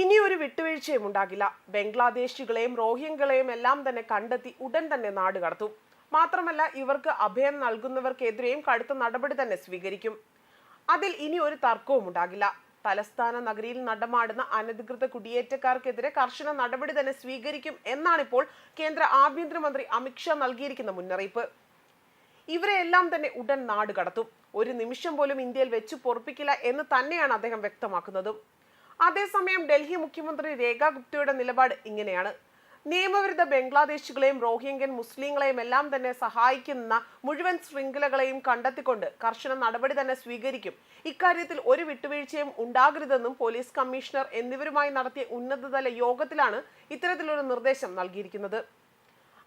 ഇനി ഒരു വിട്ടുവീഴ്ചയും ഉണ്ടാകില്ല. ബംഗ്ലാദേശികളെയും റോഹിംഗ്യകളെയും എല്ലാം തന്നെ കണ്ടെത്തി ഉടൻ തന്നെ നാട് കടത്തും. മാത്രമല്ല ഇവർക്ക് അഭയം നൽകുന്നവർക്കെതിരെയും കടുത്ത നടപടി തന്നെ സ്വീകരിക്കും. അതിൽ ഇനി ഒരു തർക്കവും ഉണ്ടാകില്ല. തലസ്ഥാന നഗരിയിൽ നടമാടുന്ന അനധികൃത കുടിയേറ്റക്കാർക്കെതിരെ കർശന നടപടി തന്നെ സ്വീകരിക്കും എന്നാണിപ്പോൾ കേന്ദ്ര ആഭ്യന്തരമന്ത്രി അമിത്ഷാ നൽകിയിരിക്കുന്ന മുന്നറിയിപ്പ്. ഇവരെല്ലാം തന്നെ ഉടൻ നാട് കടത്തും. ഒരു നിമിഷം പോലും ഇന്ത്യയിൽ വെച്ച് പൊറപ്പിക്കില്ല എന്ന് തന്നെയാണ് അദ്ദേഹം വ്യക്തമാക്കുന്നതും. അതേസമയം ഡൽഹി മുഖ്യമന്ത്രി രേഖ ഗുപ്തയുടെ നിലപാട് ഇങ്ങനെയാണ്. നിയമവിരുദ്ധ ബംഗ്ലാദേശികളെയും റോഹിംഗ്യൻ മുസ്ലിങ്ങളെയും എല്ലാം തന്നെ സഹായിക്കുന്ന മുഴുവൻ ശൃംഖലകളെയും കണ്ടെത്തിക്കൊണ്ട് കർശന നടപടി തന്നെ സ്വീകരിക്കും. ഇക്കാര്യത്തിൽ ഒരു വിട്ടുവീഴ്ചയും ഉണ്ടാകരുതെന്നും പോലീസ് കമ്മീഷണർ എന്നിവരുമായി നടത്തിയ ഉന്നതതല യോഗത്തിലാണ് ഇത്തരത്തിലൊരു നിർദ്ദേശം നൽകിയിരിക്കുന്നത്.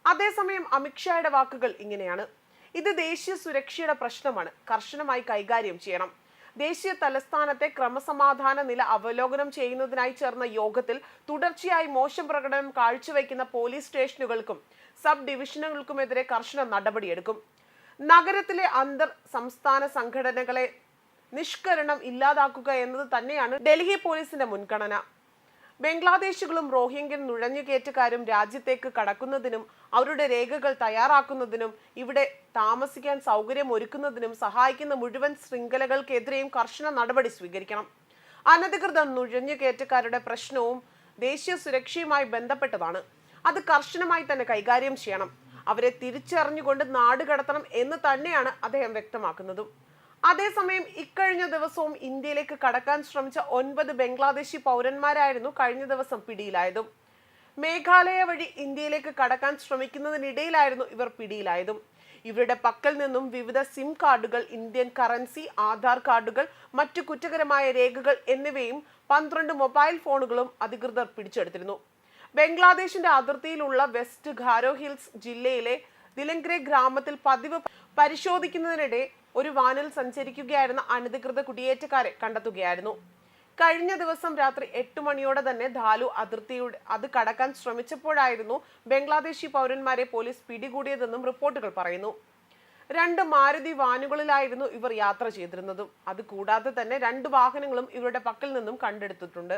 അതേസമയം അമിത്ഷായുടെ വാക്കുകൾ ഇങ്ങനെയാണ്. ഇത് ദേശീയ സുരക്ഷയുടെ പ്രശ്നമാണ്. കർശനമായി കൈകാര്യം ചെയ്യണം. ദേശീയ തലസ്ഥാനത്തെ ക്രമസമാധാന നില അവലോകനം ചെയ്യുന്നതിനായി ചേർന്ന യോഗത്തിൽ തുടർച്ചയായി മോശം പ്രകടനം കാഴ്ചവെക്കുന്ന പോലീസ് സ്റ്റേഷനുകൾക്കും സബ് ഡിവിഷനുകൾക്കുമെതിരെ കർശന നടപടിയെടുക്കും. നഗരത്തിലെ അന്തർ സംസ്ഥാന സംഘടനകളെ നിഷ്കരണം ഇല്ലാതാക്കുക എന്നത് തന്നെയാണ് ഡൽഹി പോലീസിന്റെ മുൻഗണന. ബംഗ്ലാദേശികളും റോഹിംഗ്യൻ നുഴഞ്ഞുകയറ്റക്കാരും രാജ്യത്തേക്ക് കടക്കുന്നതിനും അവരുടെ രേഖകൾ തയ്യാറാക്കുന്നതിനും ഇവിടെ താമസിക്കാൻ സൗകര്യം ഒരുക്കുന്നതിനും സഹായിക്കുന്ന മുഴുവൻ ശൃംഖലകൾക്കെതിരെയും കർശന നടപടി സ്വീകരിക്കണം. അനധികൃത നുഴഞ്ഞുകയറ്റക്കാരുടെ പ്രശ്നവും ദേശീയ സുരക്ഷയുമായി ബന്ധപ്പെട്ടതാണ്. അത് കർശനമായി തന്നെ കൈകാര്യം ചെയ്യണം. അവരെ തിരിച്ചറിഞ്ഞുകൊണ്ട് നാട് കടത്തണം എന്ന് തന്നെയാണ് അദ്ദേഹം വ്യക്തമാക്കുന്നതും. അതേസമയം ഇക്കഴിഞ്ഞ ദിവസവും ഇന്ത്യയിലേക്ക് കടക്കാൻ ശ്രമിച്ച ഒൻപത് ബംഗ്ലാദേശി പൗരന്മാരായിരുന്നു കഴിഞ്ഞ ദിവസം പിടിയിലായതും. മേഘാലയ വഴി ഇന്ത്യയിലേക്ക് കടക്കാൻ ശ്രമിക്കുന്നതിനിടയിലായിരുന്നു ഇവർ പിടിയിലായതും. ഇവരുടെ പക്കൽ നിന്നും വിവിധ സിം കാർഡുകൾ ഇന്ത്യൻ കറൻസി ആധാർ കാർഡുകൾ മറ്റു കുറ്റകരമായ രേഖകൾ എന്നിവയും പന്ത്രണ്ട് മൊബൈൽ ഫോണുകളും അധികൃതർ പിടിച്ചെടുത്തിരുന്നു. ബംഗ്ലാദേശിന്റെ അതിർത്തിയിലുള്ള വെസ്റ്റ് ഖാരോ ഹിൽസ് ജില്ലയിലെ ദിലങ്കരെ ഗ്രാമത്തിൽ പതിവ് പരിശോധിക്കുന്നതിനിടെ ഒരു വാനിൽ സഞ്ചരിക്കുകയായിരുന്ന അനധികൃത കുടിയേറ്റക്കാരെ കണ്ടെത്തുകയായിരുന്നു. കഴിഞ്ഞ ദിവസം രാത്രി എട്ട് മണിയോടെ തന്നെ ധാലു അതിർത്തിയുടെ അത് കടക്കാൻ ശ്രമിച്ചപ്പോഴായിരുന്നു ബംഗ്ലാദേശി പൗരന്മാരെ പോലീസ് പിടികൂടിയതെന്നും റിപ്പോർട്ടുകൾ പറയുന്നു. രണ്ട് മാരുതി വാനുകളിലായിരുന്നു ഇവർ യാത്ര ചെയ്തിരുന്നതും. അത് കൂടാതെ തന്നെ രണ്ട് വാഹനങ്ങളും ഇവരുടെ പക്കൽ നിന്നും കണ്ടെടുത്തിട്ടുണ്ട്.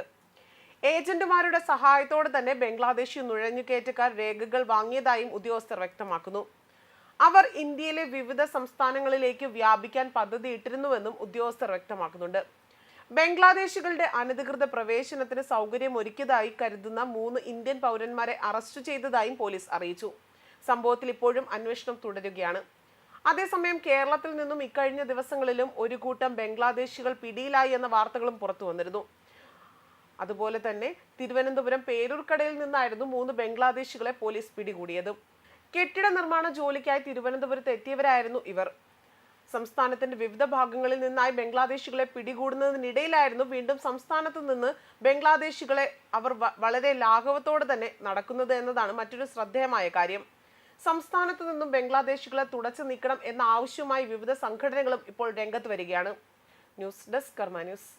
ഏജന്റുമാരുടെ സഹായത്തോടെ തന്നെ ബംഗ്ലാദേശി നുഴഞ്ഞുകയറ്റക്കാർ രേഖകൾ വാങ്ങിയതായും ഉദ്യോഗസ്ഥർ വ്യക്തമാക്കുന്നു. അവർ ഇന്ത്യയിലെ വിവിധ സംസ്ഥാനങ്ങളിലേക്ക് വ്യാപിക്കാൻ പദ്ധതിയിട്ടിരുന്നുവെന്നും ഉദ്യോഗസ്ഥർ വ്യക്തമാക്കുന്നുണ്ട്. ബംഗ്ലാദേശികളുടെ അനധികൃത പ്രവേശനത്തിന് സൗകര്യം ഒരുക്കിയതായി കരുതുന്ന മൂന്ന് ഇന്ത്യൻ പൗരന്മാരെ അറസ്റ്റ് ചെയ്തതായും പോലീസ് അറിയിച്ചു. സംഭവത്തിൽ ഇപ്പോഴും അന്വേഷണം തുടരുകയാണ്. അതേസമയം കേരളത്തിൽ നിന്നും ഇക്കഴിഞ്ഞ ദിവസങ്ങളിലും ഒരു കൂട്ടം ബംഗ്ലാദേശികൾ പിടിയിലായി എന്ന വാർത്തകളും പുറത്തു വന്നിരുന്നു. അതുപോലെ തന്നെ തിരുവനന്തപുരം പേരൂർക്കടയിൽ നിന്നായിരുന്നു മൂന്ന് ബംഗ്ലാദേശികളെ പോലീസ് പിടികൂടിയത്. കെട്ടിട നിർമ്മാണ ജോലിക്കായി തിരുവനന്തപുരത്ത് എത്തിയവരായിരുന്നു ഇവർ. സംസ്ഥാനത്തിന്റെ വിവിധ ഭാഗങ്ങളിൽ നിന്നായി ബംഗ്ലാദേശികളെ പിടികൂടുന്നതിനിടയിലായിരുന്നു വീണ്ടും സംസ്ഥാനത്ത് നിന്ന് ബംഗ്ലാദേശികളെ അവർ വളരെ ലാഘവത്തോടെ തന്നെ നടക്കുന്നത് എന്നതാണ് മറ്റൊരു ശ്രദ്ധേയമായ കാര്യം. സംസ്ഥാനത്ത് നിന്നും ബംഗ്ലാദേശികളെ തുടച്ചു നീക്കണം എന്ന ആവശ്യവുമായി വിവിധ സംഘടനകളും ഇപ്പോൾ രംഗത്ത് വരികയാണ്. News desk Karma news.